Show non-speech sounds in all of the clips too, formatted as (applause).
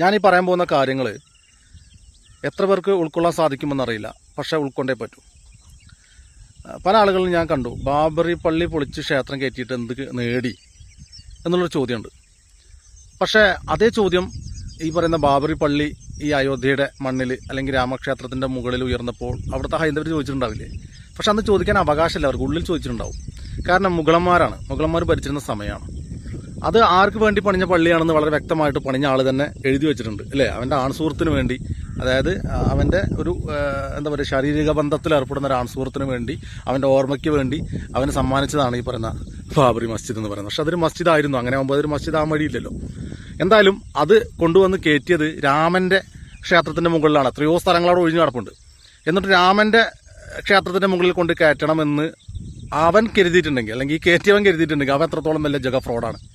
ഈ പറയാൻ പോകുന്ന കാര്യങ്ങൾ എത്ര പേർക്ക് ഉൾക്കൊള്ളാൻ സാധിക്കുമെന്നറിയില്ല. പക്ഷേ ഉൾക്കൊണ്ടേ പറ്റൂ. പല ആളുകളും ഞാൻ കണ്ടു. ബാബറി പള്ളി പൊളിച്ച് ക്ഷേത്രം കയറ്റിയിട്ട് എന്ത് നേടി എന്നുള്ളൊരു ചോദ്യമുണ്ട്. പക്ഷേ അതേ ചോദ്യം ഈ പറയുന്ന ബാബറി പള്ളി ഈ അയോധ്യയുടെ മണ്ണിൽ അല്ലെങ്കിൽ രാമക്ഷേത്രത്തിന്റെ മുകളിൽ ഉയർന്നപ്പോൾ അവിടുത്തെ ഹൈന്ദവർ ചോദിച്ചിട്ടുണ്ടാവില്ലേ? പക്ഷെ അന്ന് ചോദിക്കാൻ അവകാശമില്ല. അവർക്ക് ഉള്ളിൽ ചോദിച്ചിട്ടുണ്ടാവും. കാരണം മുഗളന്മാരാണ്. മുഗളന്മാർ ഭരിച്ചിരുന്ന സമയമാണ്. അത് ആർക്ക് വേണ്ടി പണിഞ്ഞ പള്ളിയാണെന്ന് വളരെ വ്യക്തമായിട്ട് പണിഞ്ഞ ആൾ തന്നെ എഴുതി വെച്ചിട്ടുണ്ട് അല്ലേ? അവന്റെ ആൺസുഹൃത്തിന് വേണ്ടി. അതായത് ആ, അവന്റെ ഒരു എന്താ പറയുക ശാരീരിക ബന്ധത്തിൽ ഏർപ്പെടുന്ന ഒരു ആൺസുഹൃത്തിന് വേണ്ടി അവന്റെ ഓർമ്മയ്ക്ക് വേണ്ടി അവന് സമ്മാനിച്ചതാണ് ഈ പറയുന്ന ബാബറി മസ്ജിദ് എന്ന് പറയുന്നത്. പക്ഷെ അതൊരു മസ്ജിദായിരുന്നു. അങ്ങനെ ആകുമ്പോൾ അതൊരു മസ്ജിദ് ആകാൻ വഴിയില്ലല്ലോ. എന്തായാലും അത് കൊണ്ടുവന്ന് കയറ്റിയത് രാമന്റെ ക്ഷേത്രത്തിന്റെ മുകളിലാണ്. എത്രയോ സ്ഥലങ്ങൾ അവിടെ ഒഴിഞ്ഞു കിടപ്പുണ്ട്. എന്നിട്ട് രാമന്റെ ക്ഷേത്രത്തിന്റെ മുകളിൽ കൊണ്ട് കയറ്റണമെന്ന് അവൻ കരുതിയിട്ടുണ്ടെങ്കിൽ അല്ലെങ്കിൽ കയറ്റിയവൻ കരുതിയിട്ടുണ്ടെങ്കിൽ അവൻ എത്രത്തോളം വലിയ ജഗ ഫ്രോഡാണ്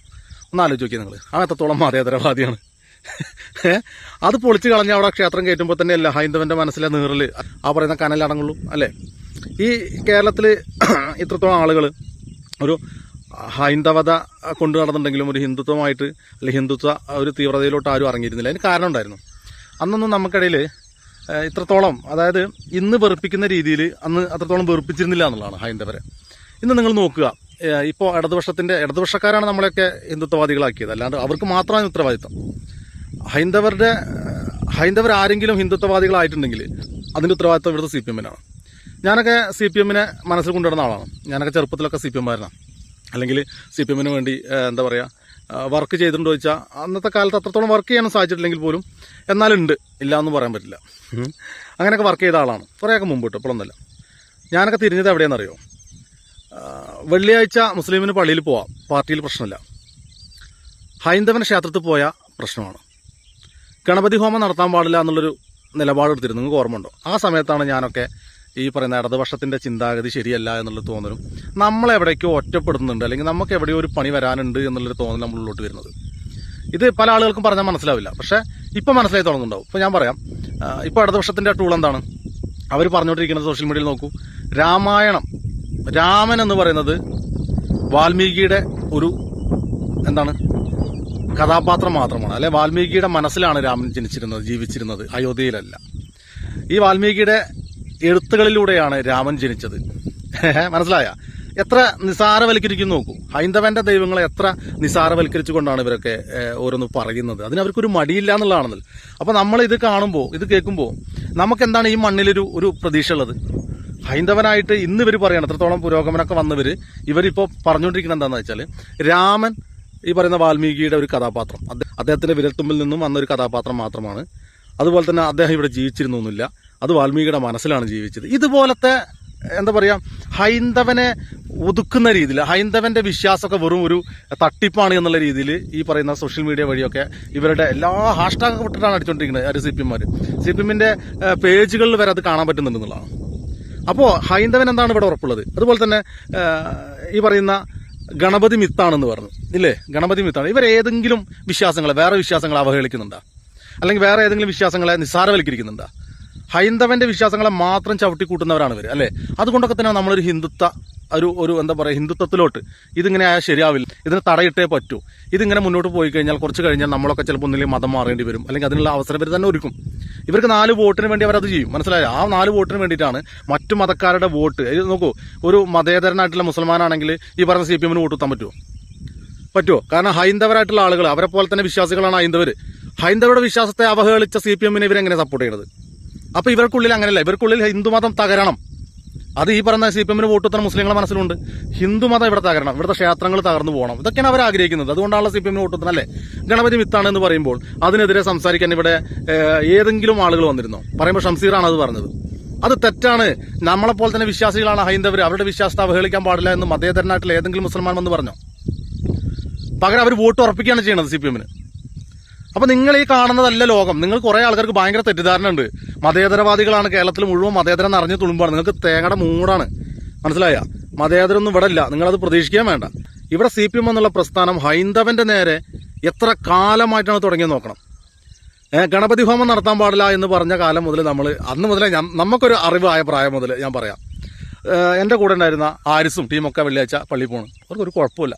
ഒന്ന് ആലോചിച്ച് നിങ്ങൾ ആ എത്രത്തോളം മതേതരവാദിയാണ്. അത് പൊളിച്ചു കളഞ്ഞ അവിടെ ക്ഷേത്രം കയറ്റുമ്പോൾ തന്നെയല്ല ഹൈന്ദവന്റെ മനസ്സിലെ നീറിൽ ആ പറയുന്ന കനലടങ്ങുള്ളൂ അല്ലേ? ഈ കേരളത്തിൽ (clears throat) ഇത്രത്തോളം ആളുകൾ ഒരു ഹൈന്ദവത കൊണ്ടു നടന്നിട്ടുണ്ടെങ്കിലും ഒരു ഹിന്ദുത്വമായിട്ട് അല്ലെങ്കിൽ ഹിന്ദുത്വ ഒരു തീവ്രതയിലോട്ട് ആരും ഇറങ്ങിയിരുന്നില്ല. അതിന് കാരണം ഉണ്ടായിരുന്നു. അന്നൊന്നും നമുക്കിടയിൽ ഇത്രത്തോളം അതായത് ഇന്ന് വെറുപ്പിക്കുന്ന രീതിയിൽ അന്ന് അത്രത്തോളം വെറുപ്പിച്ചിരുന്നില്ല എന്നുള്ളതാണ് ഹൈന്ദവരെ. ഇന്ന് നിങ്ങൾ നോക്കുക. ഇപ്പോൾ ഇടതുപക്ഷത്തിന്റെ ഇടതുപക്ഷക്കാരാണ് നമ്മളെയൊക്കെ ഹിന്ദുത്വവാദികളാക്കിയത്. അല്ലാണ്ട് അവർക്ക് മാത്രമാണ് ഉത്തരവാദിത്തം ഹൈന്ദവരുടെ ഹൈന്ദവർ ആരെങ്കിലും ഹിന്ദുത്വവാദികളായിട്ടുണ്ടെങ്കിൽ അതിന്റെ ഉത്തരവാദിത്തം ഇവിടുത്തെ സി പി എമ്മിനാണ്. ഞാനൊക്കെ സി പി എമ്മിനെ മനസ്സിൽ കൊണ്ടുവരുന്ന ആളാണ്. ഞാനൊക്കെ ചെറുപ്പത്തിലൊക്കെ സി പി എമ്മായിരുന്നു. അല്ലെങ്കിൽ സി പി എമ്മിന് വേണ്ടി എന്താ പറയുക വർക്ക് ചെയ്തിട്ടുണ്ടോ ചോദിച്ചാൽ അന്നത്തെ കാലത്ത് അത്രത്തോളം വർക്ക് ചെയ്യാനും സാധിച്ചിട്ടില്ലെങ്കിൽ പോലും എന്നാലുണ്ട്. ഇല്ല എന്ന് പറയാൻ പറ്റില്ല. അങ്ങനെയൊക്കെ വർക്ക് ചെയ്ത ആളാണ്. കുറേയൊക്കെ മുമ്പ് കിട്ടും ഇപ്പോഴൊന്നുമല്ല. ഞാനൊക്കെ തിരിഞ്ഞത് എവിടെയാണെന്നറിയോ? വെള്ളിയാഴ്ച മുസ്ലിമിന് പള്ളിയിൽ പോവാം. പാർട്ടിയിൽ പ്രശ്നമില്ല. ഹൈന്ദവൻ ക്ഷേത്രത്തിൽ പോയ പ്രശ്നമാണ്. ഗണപതി ഹോമം നടത്താൻ പാടില്ല എന്നുള്ളൊരു നിലപാടെടുത്തിരുന്നു നിങ്ങൾക്ക് ഓർമ്മയുണ്ടോ? ആ സമയത്താണ് ഞാനൊക്കെ ഈ പറയുന്ന ഇടതുപക്ഷത്തിന്റെ ചിന്താഗതി ശരിയല്ല എന്നുള്ള തോന്നലും നമ്മളെവിടേക്കോ ഒറ്റപ്പെടുന്നുണ്ട്. അല്ലെങ്കിൽ നമുക്ക് എവിടെയോ ഒരു പണി വരാനുണ്ട് എന്നുള്ളൊരു തോന്നൽ ഉള്ളോട്ട് വരുന്നത്. ഇത് പല ആളുകൾക്കും പറഞ്ഞാൽ മനസ്സിലാവില്ല. പക്ഷേ ഇപ്പം മനസ്സിലായി തുടങ്ങുന്നുണ്ടാവും. ഇപ്പോൾ ഞാൻ പറയാം. ഇപ്പോൾ ഇടതുപക്ഷത്തിന്റെ ടൂൾ എന്താണ്? അവർ പറഞ്ഞുകൊണ്ടിരിക്കുന്നത് സോഷ്യൽ മീഡിയയിൽ നോക്കൂ. രാമായണം രാമൻ എന്ന് പറയുന്നത് വാൽമീകിയുടെ ഒരു എന്താണ്? കഥാപാത്രം മാത്രമാണ്. അല്ലെ വാൽമീകിയുടെ മനസ്സിലാണ് രാമൻ ജനിച്ചിരുന്നത് ജീവിച്ചിരുന്നത്. അയോധ്യയിലല്ല. ഈ വാൽമീകിയുടെ എഴുത്തുകളിലൂടെയാണ് രാമൻ ജനിച്ചത്. മനസ്സിലായ? എത്ര നിസാരവൽക്കരിക്കുന്നു നോക്കൂ. ഹൈന്ദവന്റെ ദൈവങ്ങളെ എത്ര നിസാരവൽക്കരിച്ചുകൊണ്ടാണ് ഇവരൊക്കെ ഓരോന്ന് പറയുന്നത്. അതിന് അവർക്കൊരു മടിയില്ല എന്നുള്ളതാണെന്നല്ലോ. അപ്പൊ നമ്മൾ ഇത് കാണുമ്പോൾ ഇത് കേൾക്കുമ്പോൾ നമുക്ക് എന്താണ് ഈ മണ്ണിലൊരു ഒരു പ്രതീക്ഷ ഉള്ളത്? ഹൈന്ദവനായിട്ട് ഇന്ന് ഇവർ പറയണം എത്രത്തോളം പുരോഗമനമൊക്കെ വന്നവർ ഇവരിപ്പോ പറഞ്ഞുകൊണ്ടിരിക്കുന്നത് എന്താണെന്ന് വെച്ചാൽ രാമൻ ഈ പറയുന്ന വാൽമീകിയുടെ ഒരു കഥാപാത്രം അദ്ദേഹത്തിന്റെ വിരൽത്തുമ്പിൽ നിന്നും വന്ന ഒരു കഥാപാത്രം മാത്രമാണ്. അതുപോലെ തന്നെ അദ്ദേഹം ഇവിടെ ജീവിച്ചിരുന്നൊന്നുമില്ല. അത് വാൽമീകിയുടെ മനസ്സിലാണ് ജീവിച്ചത്. ഇതുപോലത്തെ എന്താ പറയുക ഹൈന്ദവനെ ഒതുക്കുന്ന രീതിയിൽ ഹൈന്ദവന്റെ വിശ്വാസമൊക്കെ വെറും ഒരു തട്ടിപ്പാണ് എന്നുള്ള രീതിയിൽ ഈ പറയുന്ന സോഷ്യൽ മീഡിയ വഴിയൊക്കെ ഇവരുടെ എല്ലാ ഹാഷ്ടാഗ് വിട്ടിട്ടാണ് അടിച്ചുകൊണ്ടിരിക്കുന്നത് സി പി എമ്മാർ സി പി എമ്മിന്റെ പേജുകളിൽ വരെ അത് കാണാൻ പറ്റുന്നുണ്ടെന്നുള്ളതാണ്. അപ്പോ ഹൈന്ദവൻ എന്താണ് ഇവിടെ ഉറപ്പുള്ളത്? അതുപോലെ തന്നെ ഈ പറയുന്ന ഗണപതി മിത്താണെന്ന് പറഞ്ഞു. ഇല്ലേ? ഗണപതി മിത്താണ്. ഇവർ ഏതെങ്കിലും വിശ്വാസങ്ങളെ വേറെ വിശ്വാസങ്ങളെ അവഹേളിക്കുന്നുണ്ടോ? അല്ലെങ്കിൽ വേറെ ഏതെങ്കിലും വിശ്വാസങ്ങളെ നിസ്സാരവൽക്കരിക്കുന്നുണ്ടോ? ഹൈന്ദവന്റെ വിശ്വാസങ്ങളെ മാത്രം ചവിട്ടിക്കൂട്ടുന്നവരാണ് ഇവർ അല്ലേ? അതുകൊണ്ടൊക്കെ തന്നെ നമ്മളൊരു ഹിന്ദുത്വ ഒരു ഒരു എന്താ പറയുക ഹിന്ദുത്വത്തിലോട്ട്. ഇതിങ്ങനെ ആയാൽ ശരിയാവില്ല. ഇതിന് തടയിട്ടേ പറ്റൂ. ഇതിങ്ങനെ മുന്നോട്ട് പോയി കഴിഞ്ഞാൽ കുറച്ച് കഴിഞ്ഞാൽ നമ്മളൊക്കെ ചിലപ്പോൾ ഒന്നില്ലെങ്കിൽ മതം മാറേണ്ടി വരും. അല്ലെങ്കിൽ അതിനുള്ള അവസരം ഇവർ തന്നെ ഒരുക്കും. ഇവർക്ക് നാല് വോട്ടിന് വേണ്ടി അവരത് ചെയ്യും. മനസ്സിലായോ? ആ നാല് വോട്ടിന് വേണ്ടിയിട്ടാണ് മറ്റു മതക്കാരുടെ വോട്ട്. നോക്കൂ ഒരു മതേതരനായിട്ടുള്ള മുസൽമാനാണെങ്കിൽ ഈ പറഞ്ഞ സി പി എമ്മിന് വോട്ട് കുത്താൻ പറ്റുമോ പറ്റുമോ കാരണം ഹൈന്ദവരായിട്ടുള്ള ആളുകൾ അവരെ പോലെ തന്നെ വിശ്വാസികളാണ് ഹൈന്ദവർ ഹൈന്ദവരുടെ വിശ്വാസത്തെ അവഹേളിച്ച സി പി എമ്മിനെ ഇവരെങ്ങനെ സപ്പോർട്ട് ചെയ്യണത്? അപ്പോൾ ഇവർക്കുള്ളിൽ അങ്ങനെയല്ല. ഇവർക്കുള്ളിൽ ഹിന്ദുമതം തകരണം. അത് ഈ പറഞ്ഞ സി പി എമ്മിന് വോട്ട് എത്ര മുസ്ലിങ്ങളെ മനസ്സിലുണ്ട്. ഹിന്ദുമതം ഇവിടെ തകരണം. ഇവിടുത്തെ ക്ഷേത്രങ്ങൾ തകർന്നു പോകണം. ഇതൊക്കെയാണ് അവർ ആഗ്രഹിക്കുന്നത്. അതുകൊണ്ടാണല്ലോ സി പി എമ്മിന് വോട്ട് അല്ലേ? ഗണപതി വിത്താണെന്ന് പറയുമ്പോൾ അതിനെതിരെ സംസാരിക്കാൻ ഇവിടെ ഏതെങ്കിലും ആളുകൾ വന്നിരുന്നോ? പറയുമ്പോൾ ഷംസീറാണ് അത് പറഞ്ഞത്. അത് തെറ്റാണ്. നമ്മളെ പോലെ തന്നെ വിശ്വാസികളാണ് ഹൈന്ദവർ അവരുടെ വിശ്വാസത്തെ അവഹേളിക്കാൻ പാടില്ല എന്ന് മതേതരനായിട്ടുള്ള ഏതെങ്കിലും മുസൽമാൻ വന്ന് പറഞ്ഞോ? പകരം അവർ വോട്ട് ഉറപ്പിക്കുകയാണ് ചെയ്യുന്നത് സി പി എമ്മിന് അപ്പൊ നിങ്ങൾ ഈ കാണുന്നതല്ല ലോകം. നിങ്ങൾ കുറെ ആൾക്കാർക്ക് ഭയങ്കര തെറ്റിദ്ധാരണ ഉണ്ട് മതേതരവാദികളാണ് കേരളത്തിൽ മുഴുവൻ മതേതരം നിറഞ്ഞു തുളുമ്പാണ്. നിങ്ങൾക്ക് തേങ്ങയുടെ മൂടാണ്. മനസ്സിലായ? മതേതരൊന്നും ഇവിടെ ഇല്ല നിങ്ങളത് പ്രതീക്ഷിക്കാൻ വേണ്ട. ഇവിടെ സി പി എം എന്നുള്ള പ്രസ്ഥാനം ഹൈന്ദവന്റെ നേരെ എത്ര കാലമായിട്ടാണ് തുടങ്ങിയത് നോക്കണം. ഗണപതി ഹോമം നടത്താൻ പാടില്ല എന്ന് പറഞ്ഞ കാലം മുതൽ നമ്മൾ അന്ന് മുതലേ ഞാൻ നമുക്കൊരു അറിവായ പ്രായം മുതൽ ഞാൻ പറയാം. എന്റെ കൂടെ ഉണ്ടായിരുന്ന ആരിസും ടീമൊക്കെ വെള്ളിയാഴ്ച പള്ളിയിൽ പോകണം അവർക്കൊരു കുഴപ്പമില്ല.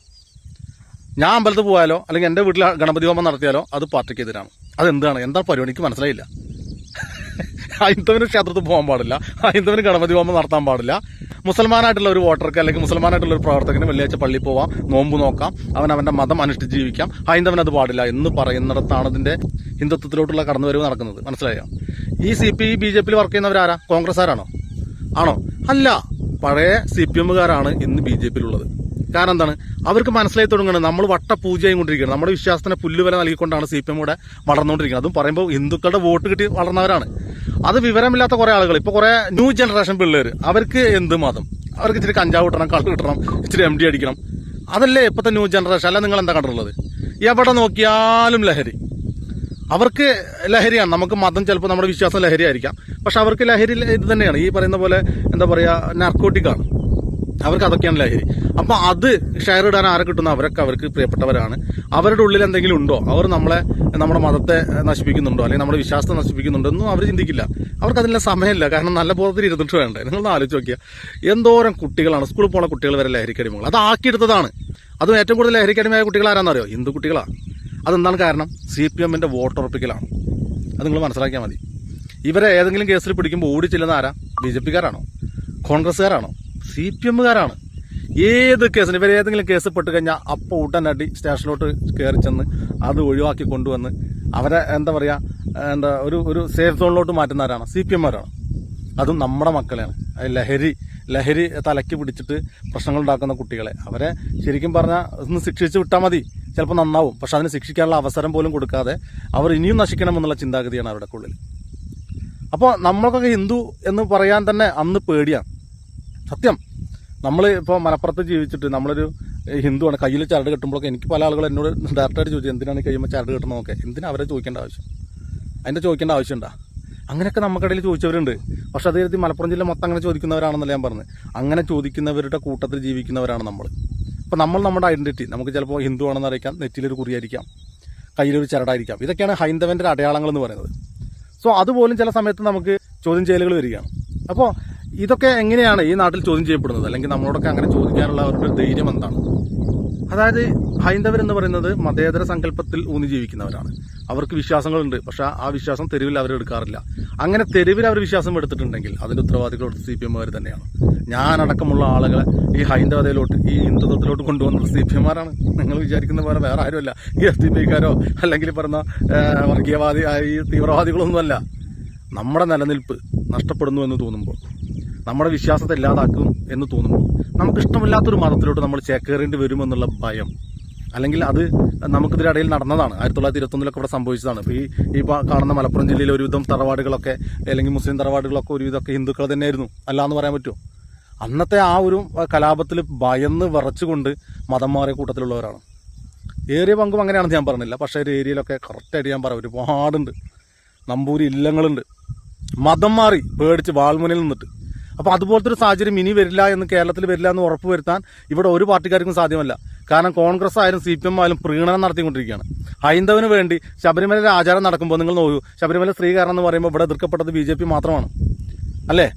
ഞാൻ അമ്പലത്തിൽ പോയാലോ അല്ലെങ്കിൽ എന്റെ വീട്ടിൽ ഗണപതി ഹോമം നടത്തിയാലോ അത് പാർട്ടിക്ക് എതിരാണ്. അതെന്താണ്? എന്താ പരിപാടി എനിക്ക് മനസ്സിലായില്ല. (laughs) ഹൈന്ദവന് ക്ഷേത്രത്തിൽ പോകാൻ പാടില്ല. ഹൈന്ദവന് ഗണപതി ഹോമം നടത്താൻ പാടില്ല. മുസൽമാനായിട്ടുള്ള ഒരു വോട്ടർക്ക് അല്ലെങ്കിൽ മുസൽമാനായിട്ടുള്ള ഒരു പ്രവർത്തകന് വെള്ളിയാഴ്ച പള്ളി പോവാം നോമ്പ് നോക്കാം അവൻ അവന്റെ മതം അനുഷ്ഠിച്ച് ജീവിക്കാം. ഹൈന്ദവൻ അത് പാടില്ല എന്ന് പറയുന്നിടത്താണ് അതിന്റെ ഹിന്ദുത്വത്തിലോട്ടുള്ള കടന്നുവരവ് നടക്കുന്നത്. മനസ്സിലായോ? ഈ സി പി ബി ജെ പിയിൽ വർക്ക് ചെയ്യുന്നവരാരാ? കോൺഗ്രസ്സുകാരാണോ? ആണോ? അല്ല. പഴയ സി പി എമ്മുകാരാണ് ഇന്ന് ബി ജെ പിയിലുള്ളത് കാരണം എന്താണ്? അവർക്ക് മനസ്സിലായി തുടങ്ങുന്നത് നമ്മൾ വട്ട പൂജയും കൊണ്ടിരിക്കുകയാണ്. നമ്മുടെ വിശ്വാസത്തിന് പുല്ലുവില നൽകിക്കൊണ്ടാണ് സി പി എം കൂടെ വളർന്നുകൊണ്ടിരിക്കുന്നത്. അതും പറയുമ്പോൾ ഹിന്ദുക്കളുടെ വോട്ട് കിട്ടി വളർന്നവരാണ്. അത് വിവരമില്ലാത്ത കുറെ ആളുകൾ ഇപ്പൊ കുറെ ന്യൂ ജനറേഷൻ പിള്ളേർ അവർക്ക് എന്ത് മതം? അവർക്ക് ഇച്ചിരി കഞ്ചാവ് കിട്ടണം കള്ള് കിട്ടണം ഇച്ചിരി എം ഡി അടിക്കണം. അതല്ലേ ഇപ്പോഴത്തെ ന്യൂ ജനറേഷൻ? അല്ല നിങ്ങൾ എന്താ കണ്ടിട്ടുള്ളത്? എവിടെ നോക്കിയാലും ലഹരി. അവർക്ക് ലഹരിയാണ്. നമുക്ക് മതം ചിലപ്പോൾ നമ്മുടെ വിശ്വാസം ലഹരി ആയിരിക്കാം പക്ഷെ അവർക്ക് ലഹരി ഇത് തന്നെയാണ്. ഈ പറയുന്ന പോലെ എന്താ പറയുക നാർക്കോട്ടിക്കാണ് അവർക്ക് അതൊക്കെയാണ് ലഹരി അപ്പൊ അത് ഷെയർ ഇടാൻ ആരെ കിട്ടുന്ന? അവരൊക്കെ അവർക്ക് പ്രിയപ്പെട്ടവരാണ്. അവരുടെ ഉള്ളിൽ എന്തെങ്കിലും ഉണ്ടോ? അവർ നമ്മളെ നമ്മുടെ മതത്തെ നശിപ്പിക്കുന്നുണ്ടോ? അല്ലെങ്കിൽ നമ്മുടെ വിശ്വാസത്തെ നശിപ്പിക്കുന്നുണ്ടോ? ഒന്നും അവർ ചിന്തിക്കില്ല. അവർക്ക് അതിനുള്ള സമയമില്ല. കാരണം നല്ല ബോധത്തിൽ ഇരുന്നിട്ട് വേണ്ടേ? നിങ്ങൾ ആലോചിച്ച് നോക്കിയാൽ എന്തോരം കുട്ടികളാണ്. സ്കൂളിൽ പോകുന്ന കുട്ടികൾ വരെ ലഹരിക്കടിമകൾ അത് ആക്കിയെടുത്തതാണ്. അതും ഏറ്റവും കൂടുതൽ ലഹരിക്കടിമയായ കുട്ടികൾ ആരാന്നറിയോ ഹിന്ദു കുട്ടികളാണ് അതെന്താണ് കാരണം? സി പി എമ്മിന്റെ വോട്ടുറപ്പിക്കലാണ് അത് നിങ്ങൾ മനസ്സിലാക്കിയാൽ മതി. ഇവരെ ഏതെങ്കിലും കേസിൽ പിടിക്കുമ്പോൾ ഓടി ചെല്ലുന്ന ആരാ? ബി ജെ പിക്കാരാണോ കോൺഗ്രസ്സുകാരാണോ? സി പി എമ്മുകാരാണ്. ഏത് കേസിന് ഇവർ ഏതെങ്കിലും കേസ് പെട്ട് കഴിഞ്ഞാൽ അപ്പോൾ ഉടനടി സ്റ്റേഷനിലോട്ട് കയറി ചെന്ന് അത് ഒഴിവാക്കി കൊണ്ടുവന്ന് അവരെ എന്താ പറയാ എന്താ ഒരു ഒരു സേഫ് സോണിലോട്ട് മാറ്റുന്നവരാണ്. സി പി എമ്മാരാണ് അതും നമ്മുടെ മക്കളെയാണ്. ലഹരി ലഹരി തലയ്ക്ക് പിടിച്ചിട്ട് പ്രശ്നങ്ങൾ ഉണ്ടാക്കുന്ന കുട്ടികളെ. അവരെ ശരിക്കും പറഞ്ഞാൽ ഒന്ന് ശിക്ഷിച്ച് വിട്ടാൽ മതി. ചിലപ്പോൾ നന്നാവും. പക്ഷെ അതിന് ശിക്ഷിക്കാനുള്ള അവസരം പോലും കൊടുക്കാതെ അവർ ഇനിയും നശിക്കണം എന്നുള്ള ചിന്താഗതിയാണ് അവരുടെ ഉള്ളിൽ അപ്പോൾ നമ്മൾക്കൊക്കെ ഹിന്ദു എന്ന് പറയാൻ തന്നെ അന്ന് പേടിയാണ്. സത്യം. നമ്മൾ ഇപ്പോൾ മലപ്പുറത്ത് ജീവിച്ചിട്ട് നമ്മളൊരു ഹിന്ദുവാണ്. കയ്യിൽ ചരട് കെട്ടുമ്പോഴൊക്കെ എനിക്ക് പല ആളുകൾ എന്നോട് ഡയറക്റ്റായിട്ട് ചോദിച്ചു എന്തിനാണ് കഴിയുമ്പോൾ ചരട് കെട്ടണമെന്നൊക്കെ എന്തിനാ അവരെ ചോദിക്കേണ്ട ആവശ്യം? അതിന്റെ ചോദിക്കേണ്ട ആവശ്യമുണ്ടോ? അങ്ങനെയൊക്കെ നമുക്കിടയിൽ ചോദിച്ചവരുണ്ട്. പക്ഷെ അതേ രീതി മലപ്പുറം ജില്ല മൊത്തം അങ്ങനെ ചോദിക്കുന്നവരാണെന്നല്ല ഞാൻ പറഞ്ഞത്. അങ്ങനെ ചോദിക്കുന്നവരുടെ കൂട്ടത്തിൽ ജീവിക്കുന്നവരാണ് നമ്മൾ അപ്പോൾ നമ്മൾ നമ്മുടെ ഐഡന്റിറ്റി നമുക്ക് ചിലപ്പോൾ ഹിന്ദു ആണെന്ന് അറിയിക്കാം നെറ്റിലൊരു കുറിയായിരിക്കാം കയ്യിലൊരു ചരടായിരിക്കാം. ഇതൊക്കെയാണ് ഹൈന്ദവന്റെ അടയാളങ്ങൾ എന്ന് പറയുന്നത്. സോ അതുപോലും ചില സമയത്ത് നമുക്ക് ചോദ്യം ചെയ്യലുകൾ വരികയാണ്. അപ്പോൾ ഇതൊക്കെ എങ്ങനെയാണ് ഈ നാട്ടിൽ ചോദ്യം ചെയ്യപ്പെടുന്നത്? അല്ലെങ്കിൽ നമ്മളോടൊക്കെ അങ്ങനെ ചോദിക്കാനുള്ള അവരുടെ ധൈര്യം എന്താണ്? അതായത് ഹൈന്ദവർ എന്ന് പറയുന്നത് മതേതര സങ്കല്പത്തിൽ ഊന്നി ജീവിക്കുന്നവരാണ്. അവർക്ക് വിശ്വാസങ്ങളുണ്ട്. പക്ഷെ ആ വിശ്വാസം തെരുവിൽ അവർ എടുക്കാറില്ല. അങ്ങനെ തെരുവിൽ അവർ വിശ്വാസം എടുത്തിട്ടുണ്ടെങ്കിൽ അതിന്റെ ഉത്തരവാദികളോട് സി പി എമ്മുകാർ തന്നെയാണ്. ഞാനടക്കമുള്ള ആളുകളെ ഈ ഹൈന്ദവതയിലോട്ട് ഈ ഹിന്ദുത്വത്തിലോട്ട് കൊണ്ടുവന്നത് സി പി എമ്മാരാണ് നിങ്ങൾ വിചാരിക്കുന്ന പോലെ വേറെ ആരുമല്ല. ഈ എസ് ഡി പിക്കാരോ അല്ലെങ്കിൽ പറഞ്ഞ വർഗീയവാദി ഈ തീവ്രവാദികളൊന്നുമല്ല. നമ്മുടെ നിലനിൽപ്പ് നഷ്ടപ്പെടുന്നു എന്ന് തോന്നുമ്പോൾ നമ്മുടെ വിശ്വാസത്തെ ഇല്ലാതാക്കും എന്ന് തോന്നുമ്പോൾ നമുക്ക് ഇഷ്ടമില്ലാത്തൊരു മതത്തിലോട്ട് നമ്മൾ ചേക്കേറേണ്ടി വരുമെന്നുള്ള ഭയം. അല്ലെങ്കിൽ അത് നമുക്കിതിനിടയിൽ നടന്നതാണ്. ആയിരത്തി തൊള്ളായിരത്തി ഇരുപത്തൊന്നിലൊക്കെ ഇവിടെ സംഭവിച്ചതാണ്. ഇപ്പോൾ ഈ കാണുന്ന മലപ്പുറം ജില്ലയിൽ ഒരുവിധം തറവാടുകളൊക്കെ അല്ലെങ്കിൽ മുസ്ലിം തറവാടുകളൊക്കെ ഒരുവിധമൊക്കെ ഹിന്ദുക്കൾ തന്നെയായിരുന്നു. അല്ല എന്ന് പറയാൻ പറ്റുമോ? അന്നത്തെ ആ ഒരു കലാപത്തിൽ ഭയന്ന് വിറച്ചുകൊണ്ട് മതം മാറിയ കൂട്ടത്തിലുള്ളവരാണ്. ഏറിയ പങ്കും അങ്ങനെയാണെന്ന് ഞാൻ പറഞ്ഞില്ല. പക്ഷേ ഒരു ഏരിയയിലൊക്കെ കറക്റ്റായിട്ട് ഞാൻ പറയാം. ഒരുപാടുണ്ട്. നമ്പൂരി ഇല്ലങ്ങളുണ്ട്. മതം മാറി പേടിച്ച് വാൾമുനയിൽ നിന്നിട്ട്. അപ്പോൾ അതുപോലത്തെ ഒരു സാഹചര്യം ഇനി വരില്ല എന്ന് കേരളത്തിൽ വരില്ല എന്ന് ഉറപ്പ് വരുത്താൻ ഇവിടെ ഒരു പാർട്ടിക്കാർക്കും സാധ്യമല്ല. കാരണം കോൺഗ്രസ് ആയാലും സി പി എം ആയാലും പ്രീണനം നടത്തിക്കൊണ്ടിരിക്കുകയാണ്. ഹൈന്ദവന് വേണ്ടി ശബരിമലയിലെ ആചാരം നടക്കുമ്പോൾ നിങ്ങൾ നോക്കൂ ശബരിമല സ്ത്രീകാരണം എന്ന് പറയുമ്പോൾ ഇവിടെ എതിർക്കപ്പെട്ടത് ബി ജെ പി മാത്രമാണ്. അല്ലേ?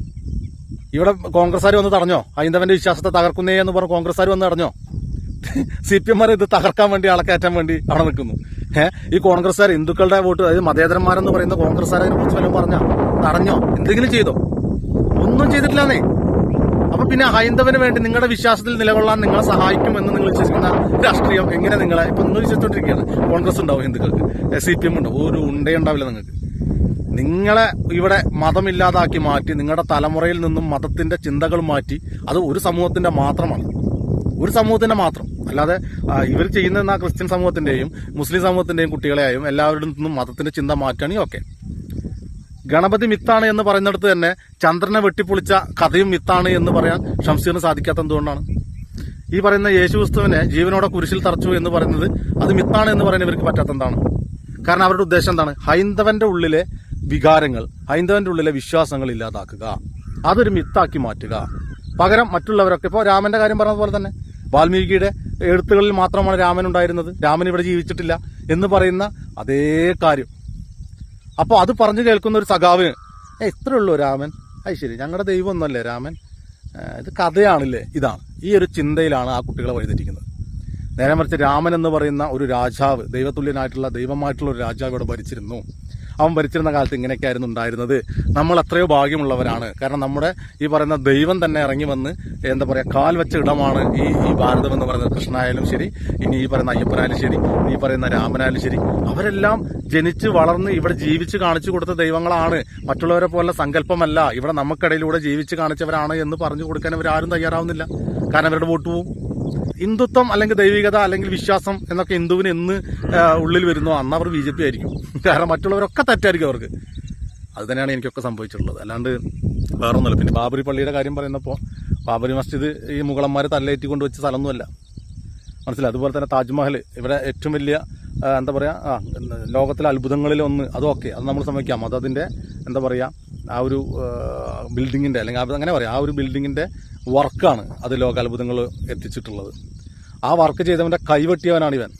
ഇവിടെ കോൺഗ്രസ്സുകാർ വന്ന് തടഞ്ഞോ? ഹൈന്ദവന്റെ വിശ്വാസത്തെ തകർക്കുന്നേ എന്ന് പറഞ്ഞ് കോൺഗ്രസ്സുകാർ വന്ന് തടഞ്ഞോ? സി പി എം ഇത് തകർക്കാൻ വേണ്ടി അളക്കയറ്റാൻ വേണ്ടി അവിടെ നിൽക്കുന്നു. ഏഹ് ഈ കോൺഗ്രസ്സുകാർ ഹിന്ദുക്കളുടെ വോട്ട് അതായത് മതേതരന്മാരെന്ന് പറയുന്ന കോൺഗ്രസ്സുകാരെ കുറിച്ച് വല്ലതും പറഞ്ഞോ? തടഞ്ഞോ? എന്തെങ്കിലും ചെയ്തോ? ഒന്നും ചെയ്തിട്ടില്ലെന്നേ. അപ്പൊ പിന്നെ ഹൈന്ദവന് വേണ്ടി നിങ്ങളുടെ വിശ്വാസത്തിൽ നിലകൊള്ളാൻ നിങ്ങളെ സഹായിക്കുമെന്ന് നിങ്ങൾ വിശ്വസിക്കുന്ന രാഷ്ട്രീയം എങ്ങനെ നിങ്ങളെ ഇപ്പൊ ഒന്ന് വിശ്വസിച്ചോണ്ടിരിക്കുകയാണ്. കോൺഗ്രസ് ഉണ്ടാവും ഹിന്ദുക്കൾക്ക്. സി പി എം ഉണ്ടാവും. ഒരു ഉണ്ടയുണ്ടാവില്ല നിങ്ങൾക്ക്. നിങ്ങളെ ഇവിടെ മതമില്ലാതാക്കി മാറ്റി നിങ്ങളുടെ തലമുറയിൽ നിന്നും മതത്തിന്റെ ചിന്തകൾ മാറ്റി അത് ഒരു സമൂഹത്തിന്റെ മാത്രമാണ്. ഒരു സമൂഹത്തിന്റെ മാത്രം. അല്ലാതെ ഇവർ ചെയ്യുന്ന ക്രിസ്ത്യൻ സമൂഹത്തിന്റെയും മുസ്ലിം സമൂഹത്തിന്റെയും കുട്ടികളെയായും എല്ലാവരുടെ നിന്നും മതത്തിന്റെ ചിന്ത മാറ്റുകയാണെങ്കിൽ ഓക്കെ. ഗണപതി മിത്താണ് എന്ന് പറയുന്നിടത്ത് തന്നെ ചന്ദ്രനെ വെട്ടിപ്പൊളിച്ച കഥയും മിത്താണ് എന്ന് പറയാൻ ഷംസീറിന് സാധിക്കാത്ത എന്തുകൊണ്ടാണ്? ഈ പറയുന്ന യേശുക്രിസ്തുവിനെ ജീവനോടെ കുരിശിൽ തറച്ചു എന്ന് പറയുന്നത് അത് മിത്താണ് എന്ന് പറയുന്നത് ഇവർക്ക് പറ്റാത്ത എന്താണ്? കാരണം അവരുടെ ഉദ്ദേശം എന്താണ്? ഹൈന്ദവന്റെ ഉള്ളിലെ വികാരങ്ങൾ ഹൈന്ദവന്റെ ഉള്ളിലെ വിശ്വാസങ്ങൾ ഇല്ലാതാക്കുക. അതൊരു മിത്താക്കി മാറ്റുക. പകരം മറ്റുള്ളവരൊക്കെ ഇപ്പോൾ രാമന്റെ കാര്യം പറഞ്ഞ പോലെ തന്നെ വാൽമീകിയുടെ എഴുത്തുകളിൽ മാത്രമാണ് രാമൻ ഉണ്ടായിരുന്നത്. രാമൻ ഇവിടെ ജീവിച്ചിട്ടില്ല എന്ന് പറയുന്ന അതേ കാര്യം. അപ്പോൾ അത് പറഞ്ഞു കേൾക്കുന്ന ഒരു സഖാവിന് ഏ ഇത്രേ ഉള്ളൂ രാമൻ. അത് ശരി ഞങ്ങളുടെ ദൈവം ഒന്നല്ലേ രാമൻ ഇത് കഥയാണില്ലേ ഇതാണ്. ഈ ഒരു ചിന്തയിലാണ് ആ കുട്ടികളെ വഴിതെറ്റിക്കുന്നത്. നേരെ മറിച്ച് രാമൻ എന്ന് പറയുന്ന ഒരു രാജാവ് ദൈവതുല്യനായിട്ടുള്ള ദൈവമായിട്ടുള്ള ഒരു രാജാവ് ഇവിടെ ഭരിച്ചിരുന്നു. അവൻ ഭരിച്ചിരുന്ന കാലത്ത് ഇങ്ങനെയൊക്കെയായിരുന്നു ഉണ്ടായിരുന്നത്. നമ്മൾ അത്രയോ ഭാഗ്യമുള്ളവരാണ്. കാരണം നമ്മുടെ ഈ പറയുന്ന ദൈവം തന്നെ ഇറങ്ങി വന്ന് എന്താ പറയുക കാൽ വെച്ച ഇടമാണ് ഈ ഈ ഭാരതം എന്ന് പറയുന്നത്. കൃഷ്ണനായാലും ശരി ഇനി ഈ പറയുന്ന അയ്യപ്പനായാലും ശരി ഈ പറയുന്ന രാമനായാലും ശരി. അവരെല്ലാം ജനിച്ച് വളർന്ന് ഇവിടെ ജീവിച്ച് കാണിച്ചു കൊടുത്ത ദൈവങ്ങളാണ്. മറ്റുള്ളവരെ പോലെ സങ്കല്പമല്ല. ഇവിടെ നമുക്കിടയിലൂടെ ജീവിച്ച് കാണിച്ചവരാണ് എന്ന് പറഞ്ഞു കൊടുക്കാൻ ഇവരാരും തയ്യാറാവുന്നില്ല. കാരണം അവരുടെ വോട്ട് പോവും. ഹിന്ദുത്വം അല്ലെങ്കിൽ ദൈവികത അല്ലെങ്കിൽ വിശ്വാസം എന്നൊക്കെ ഹിന്ദുവിന് എന്ന് ഉള്ളിൽ വരുന്നോ അന്ന് അവർ ബി ജെ പി ആയിരിക്കും. (laughs) കാരണം മറ്റുള്ളവരൊക്കെ തെറ്റായിരിക്കും അവർക്ക്. അത് തന്നെയാണ് എനിക്കൊക്കെ സംഭവിച്ചിട്ടുള്ളത്. അല്ലാണ്ട് വേറൊന്നുമില്ല. പിന്നെ ബാബരി പള്ളിയുടെ കാര്യം പറയുന്നപ്പോൾ ബാബരി മസ്ജിദ് ഈ മുഗളന്മാർ തല്ലേറ്റി കൊണ്ട് വെച്ച സ്ഥലമൊന്നുമല്ല. മനസ്സിലായി? അതുപോലെ തന്നെ താജ്മഹൽ ഇവിടെ ഏറ്റവും വലിയ എന്താ പറയുക ലോകത്തിലെ അത്ഭുതങ്ങളിൽ ഒന്ന് അതൊക്കെ അത് നമ്മൾ സമ്മതിക്കാം അതതിന്റെ എന്താ പറയുക ആ ഒരു ബിൽഡിങ്ങിന്റെ അല്ലെങ്കിൽ അങ്ങനെ പറയാം ആ ഒരു ബിൽഡിങ്ങിന്റെ വർക്കാണ് അത് ലോകാത്ഭുതങ്ങൾ എത്തിച്ചിട്ടുള്ളത്. ആ വർക്ക് ചെയ്തവന്റെ കൈവെട്ടിയവനാണ് ഇവൻ.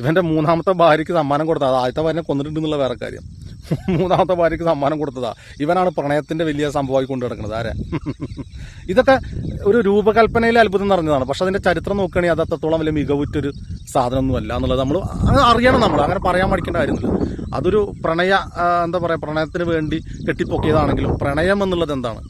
ഇവന്റെ മൂന്നാമത്തെ ഭാര്യയ്ക്ക് സമ്മാനം കൊടുത്തത് ആദ്യത്തെ ഭാര്യനെ കൊന്നിട്ടുണ്ടെന്നുള്ള വേറെ കാര്യം. (laughs) മൂന്നാമത്തെ ഭാര്യയ്ക്ക് സമ്മാനം കൊടുത്തതാ. ഇവനാണ് പ്രണയത്തിന്റെ വലിയ സംഭവമായി കൊണ്ടു നടക്കുന്നത്. ആരെ? (laughs) ഇതൊക്കെ ഒരു രൂപകൽപ്പനയിലെ അത്ഭുതം നിറഞ്ഞതാണ്. പക്ഷെ അതിന്റെ ചരിത്രം നോക്കുകയാണെങ്കിൽ അത് അത്രത്തോളം വലിയ മികവുറ്റൊരു സാധനമൊന്നുമല്ല എന്നുള്ളത് നമ്മൾ അറിയണം നമ്മൾ അങ്ങനെ പറയാൻ പഠിക്കേണ്ട കാര്യമില്ല. അതൊരു പ്രണയ എന്താ പറയുക പ്രണയത്തിന് വേണ്ടി കെട്ടിപ്പൊക്കിയതാണെങ്കിലും പ്രണയം എന്നുള്ളത് എന്താണ്?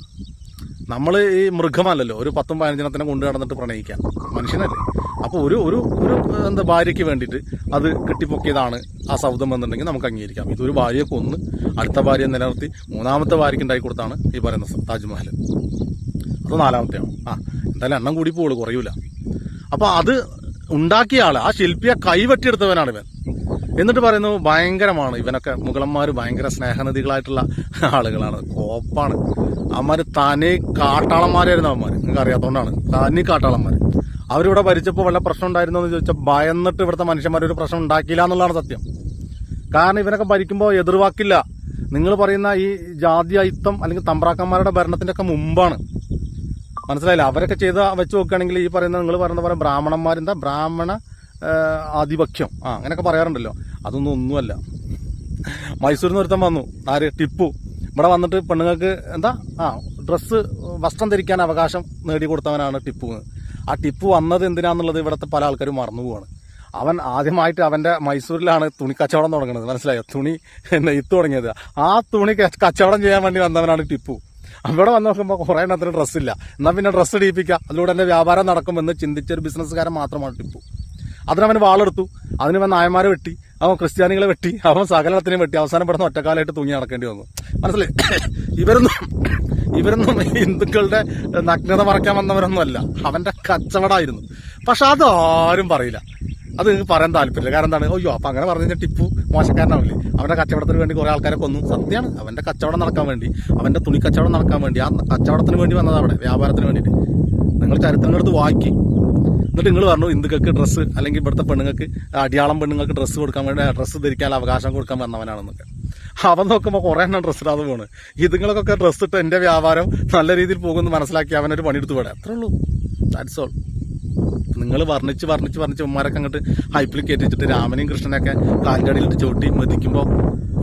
നമ്മൾ ഈ മൃഗമല്ലല്ലോ. ഒരു പത്തും പതിനഞ്ചിനത്തിനെ കൊണ്ടു നടന്നിട്ട് പ്രണയിക്കാം. മനുഷ്യനല്ലേ? അപ്പോൾ ഒരു ഒരു ഒരു എന്താ ഭാര്യയ്ക്ക് വേണ്ടിയിട്ട് അത് കെട്ടിപ്പൊക്കിയതാണ് ആ സൗദം എന്നുണ്ടെങ്കിൽ നമുക്ക് അംഗീകരിക്കാം. ഇതൊരു ഭാര്യയെ കൊന്ന് അടുത്ത ഭാര്യയെ നിലനിർത്തി മൂന്നാമത്തെ ഭാര്യയ്ക്ക് ഉണ്ടാക്കി കൊടുത്താണ് ഈ പറയുന്ന താജ്മഹൽ അത് നാലാമത്തെയാണ്. ആ എന്തായാലും എണ്ണം കൂടി പോൾ കുറയൂല. അപ്പോൾ അത് ഉണ്ടാക്കിയ ആൾ ആ ശില്പിയെ കൈവെട്ടിയെടുത്തവനാണ് ഇവൻ. എന്നിട്ട് പറയുന്നു ഭയങ്കരമാണ്. ഇവനൊക്കെ മുഗളന്മാർ ഭയങ്കര സ്നേഹനദികളായിട്ടുള്ള ആളുകളാണ്. കോപ്പാണ്. അവന്മാർ തനി കാട്ടാളന്മാരായിരുന്നു അവന്മാർ നിങ്ങൾക്ക് അറിയാത്തതുകൊണ്ടാണ് തനി കാട്ടാളന്മാർ അവരിവിടെ ഭരിച്ചപ്പോൾ വല്ല പ്രശ്നം ഉണ്ടായിരുന്നോ എന്ന് ചോദിച്ചാൽ ഭയന്നിട്ട് ഇവിടുത്തെ മനുഷ്യന്മാർ ഒരു പ്രശ്നം ഉണ്ടാക്കിയില്ല എന്നുള്ളതാണ് സത്യം. കാരണം ഇവനൊക്കെ ഭരിക്കുമ്പോൾ എതിർവാക്കില്ല. നിങ്ങൾ പറയുന്ന ഈ ജാതി അയിത്തം അല്ലെങ്കിൽ തമ്പ്രാക്കന്മാരുടെ ഭരണത്തിന്റെ ഒക്കെ മുമ്പാണ്. മനസ്സിലായില്ല? അവരൊക്കെ ചെയ്ത വെച്ച് നോക്കുകയാണെങ്കിൽ ഈ പറയുന്ന നിങ്ങൾ പറയുന്ന പോലെ ബ്രാഹ്മണന്മാരെന്താ? ബ്രാഹ്മണ ആധിപത്യം. ആ അങ്ങനെയൊക്കെ പറയാറുണ്ടല്ലോ. അതൊന്നും ഒന്നുമല്ല. മൈസൂരിൽ നിന്ന് ഒരുത്തം വന്നു. ആര്? ടിപ്പു. ഇവിടെ വന്നിട്ട് പെണ്ണുങ്ങൾക്ക് എന്താ? ആ ഡ്രസ്സ് വസ്ത്രം ധരിക്കാൻ അവകാശം നേടിക്കൊടുത്തവനാണ് ടിപ്പു. ആ ടിപ്പ് വന്നത് എന്തിനാന്നുള്ളത് ഇവിടുത്തെ പല ആൾക്കാരും മറന്നു പോവാണ്. അവൻ ആദ്യമായിട്ട് അവന്റെ മൈസൂരിലാണ് തുണി കച്ചവടം തുടങ്ങുന്നത് മനസ്സിലായോ? തുണി നെയ്ത്ത് തുടങ്ങിയത്. ആ തുണി കച്ചവടം ചെയ്യാൻ വേണ്ടി വന്നവനാണ് ടിപ്പു. അവിടെ വന്ന് നോക്കുമ്പോൾ കുറേ എണ്ണത്തിന് ഡ്രസ്സില്ല എന്നാൽ പിന്നെ ഡ്രസ്സ് ഇടിയിപ്പിക്കാം. അതിലൂടെ എന്റെ വ്യാപാരം നടക്കുമെന്ന് ചിന്തിച്ച ഒരു ബിസിനസ്സുകാരൻ മാത്രമാണ് ടിപ്പു. അതിനവൻ വാളെടുത്തു. അതിന് അവൻ നായന്മാരെ വെട്ടി. അവൻ ക്രിസ്ത്യാനികളെ വെട്ടി. അവൻ സകലത്തിനെ വെട്ടി. അവസാനം പെടുന്ന ഒറ്റക്കാലായിട്ട് തൂങ്ങി നടക്കേണ്ടി വന്നു. മനസ്സിലായി? ഇവരൊന്നും ഇവരൊന്നും ഹിന്ദുക്കളുടെ നഗ്നത മറക്കാൻ വന്നവരൊന്നും അല്ല. അവന്റെ കച്ചവടമായിരുന്നു പക്ഷെ അത് ആരും പറയില്ല. അത് പറയാൻ താല്പര്യമില്ല. കാരണം എന്താണ്? അയ്യോ അപ്പൊ അങ്ങനെ പറഞ്ഞു കഴിഞ്ഞാൽ ടിപ്പു മോശക്കാരനാവില്ലേ? അവന്റെ കച്ചവടത്തിന് വേണ്ടി കുറെ ആൾക്കാരെ കൊന്നു. സത്യമാണ്. അവന്റെ കച്ചവടം നടക്കാൻ വേണ്ടി അവന്റെ തുണി കച്ചവടം നടക്കാൻ വേണ്ടി ആ കച്ചവടത്തിന് വേണ്ടി വന്നത് അവിടെ വ്യാപാരത്തിന് വേണ്ടിട്ട് നിങ്ങൾ ചരിത്രങ്ങളെടുത്ത് വാക്കി എന്നിട്ട് നിങ്ങൾ പറഞ്ഞു ഹിന്ദുക്കൾക്ക് ഡ്രസ്സ് അല്ലെങ്കിൽ ഇവിടുത്തെ പെണ്ണുങ്ങൾക്ക് അടിയാളം പെണ്ണുങ്ങൾക്ക് ഡ്രസ്സ് കൊടുക്കാൻ വേണ്ടി ഡ്രസ്സ് ധരിക്കാൻ അവകാശം കൊടുക്കാൻ വന്നവനാണെന്നൊക്കെ. അവൻ നോക്കുമ്പോൾ കുറെ എണ്ണം ഡ്രസ്സ് ഇടാതെ പോണ്. ഇതുങ്ങൾക്കൊക്കെ ഡ്രസ്സ് ഇട്ട് എന്റെ വ്യാപാരം നല്ല രീതിയിൽ പോകുമെന്ന് മനസ്സിലാക്കി അവനൊരു പണിയെടുത്ത് പോടെ അത്രേ ഉള്ളൂ. ദാറ്റ്സ് ഓൾ നിങ്ങൾ വർണിച്ച് വർണിച്ച് വർണിച്ച് ഉമ്മാരൊക്കെ അങ്ങോട്ട് ഹൈപ്പിൽ കയറ്റിച്ചിട്ട് രാമനെയും കൃഷ്ണനെയൊക്കെ കാലിന്റെ ചവിട്ടി മതിക്കുമ്പോൾ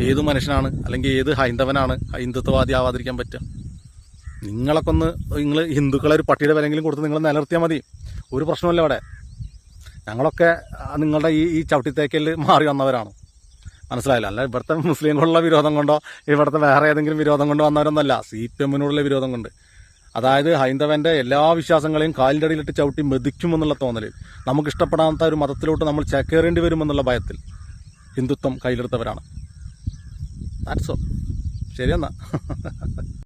ഏത് മനുഷ്യനാണ്? അല്ലെങ്കിൽ ഏത് ഹൈന്ദവനാണ്? ഹൈന്ദുത്വവാദി ആവാതിരിക്കാൻ പറ്റുക. നിങ്ങളൊക്കെ ഒന്ന് നിങ്ങൾ ഹിന്ദുക്കളെ ഒരു പട്ടിയുടെ വിലങ്കിലും കൊടുത്ത് നിങ്ങൾ നിലനിർത്തിയാൽ മതി. ഒരു പ്രശ്നമല്ല അവിടെ ഞങ്ങളൊക്കെ നിങ്ങളുടെ ഈ ഈ ചവിട്ടിത്തേക്കൽ മാറി വന്നവരാണ്. മനസ്സിലായില്ല. അല്ല ഇവിടുത്തെ മുസ്ലിങ്ങളുള്ള വിരോധം കൊണ്ടോ ഇവിടുത്തെ വേറെ ഏതെങ്കിലും വിരോധം കൊണ്ടോ വന്നവരൊന്നല്ല സി പി എമ്മിനോടുള്ള വിരോധം കൊണ്ട്. അതായത് ഹൈന്ദവന്റെ എല്ലാ വിശ്വാസങ്ങളെയും കാലിന്റെ അടിയിലിട്ട് ചവിട്ടി മെതിക്കുമെന്നുള്ള തോന്നലിൽ നമുക്ക് ഇഷ്ടപ്പെടാത്ത ഒരു മതത്തിലോട്ട് നമ്മൾ ചേക്കേറേണ്ടി വരുമെന്നുള്ള ഭയത്തിൽ ഹിന്ദുത്വം കയ്യിലെടുത്തവരാണ്. ശരിയെന്നാ. (laughs)